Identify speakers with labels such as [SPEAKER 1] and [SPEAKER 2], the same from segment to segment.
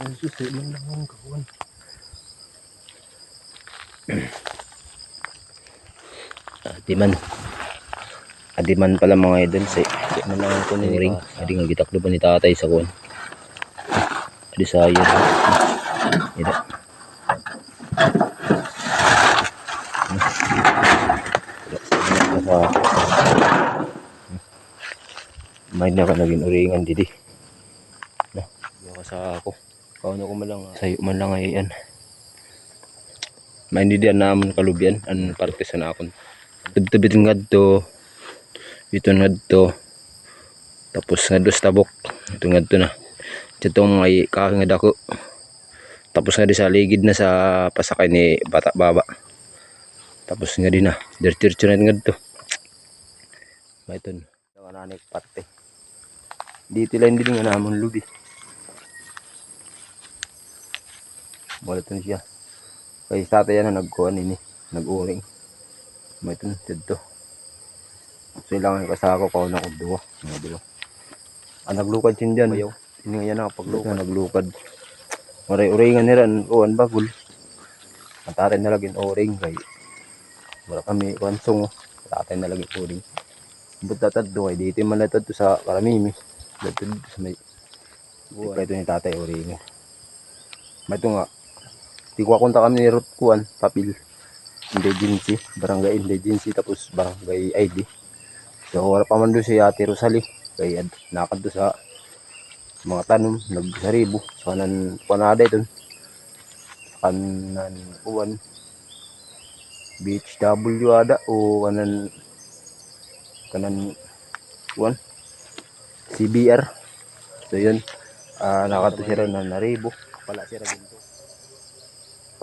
[SPEAKER 1] susi man lang ang kawan.
[SPEAKER 2] Adiman. Adiman pala mga idol sa di man lang ko ng ring. Adi nga gitakdo pa ni tatay sa kuan. Adi sa ayo. Ida. May na ka naging uringan didi. Na, ka sa ako. Kauno ko man lang. Sayo man lang ay yan. Diyan naman kalubyan. An parte sa nakon. Tubtubit nga to. Ito nga to. Tapos nga dos tabok. Ito nga to na. Ito may kakangad ako. Tapos nga di sa ligid na sa pasakay ni bata baba. Tapos nga din na. Dirtircho na nga to. May ito nga nanik parte. Dito lang din nga namon lubi. Wala ito na siya. Kaya sa tatay yan na nagkuhan ini. Nag-uring. May ito dito. So ilangan ka sa ako kung na kong duwa. Mga duwa. Ah, naglukad sin dyan. Bayaw. Hindi nga yan nakapaglukad. Naglukad. Maray uringan nila. Uwan bagul. Ang tatay na laging uring. Kay wala kami kansong. Tatay na laging uring. Buta tatdo kay dito man na to sa karamimi. Dito sa may buwan. Ito ni tatay uring. May ito nga. Di ko akunta kami ni Ruth Kuan, papil. Indigency, barangay Indigency, tapos barangay ID. So, wala pa man doon si Ate Rosalie. Kaya nakad sa mga tanom, nagsaribo. Sa kanan, panada ito. Kanan, kuwan. BHW ada o kanan, kanan, kuwan. CBR. So, yun. Ah, nakad doon siya na naribo. Pala siya rin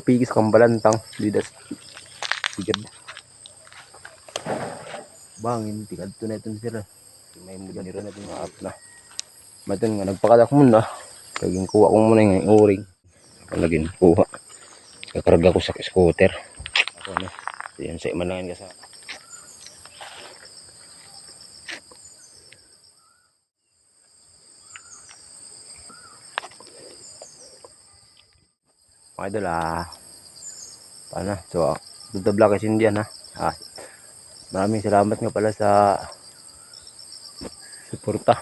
[SPEAKER 2] kapigis kang balantang. Lidas tigad. Bangin tigad to na ito sila may mudan nito na ito nga up na. Matan nga nagpakadak muna kaging kuha ko muna yung uring palagin kuha. Kakarga ko sa scooter. Ako na. So yan sa imanangin ka sa mga idol ah paano so dito vlog kasi Indian ha? Ah, maraming salamat nga pala sa suporta.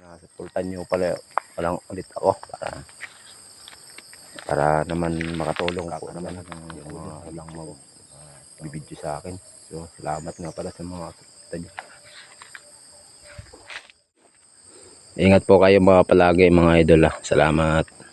[SPEAKER 2] Na suportan nyo pala palang ulit ako para para naman makatulong ako naman yung mga walang mag bibidyo sa akin. So salamat nga pala sa mga suporta nyo Ingat po kayo mga palagi mga idol ah. Salamat.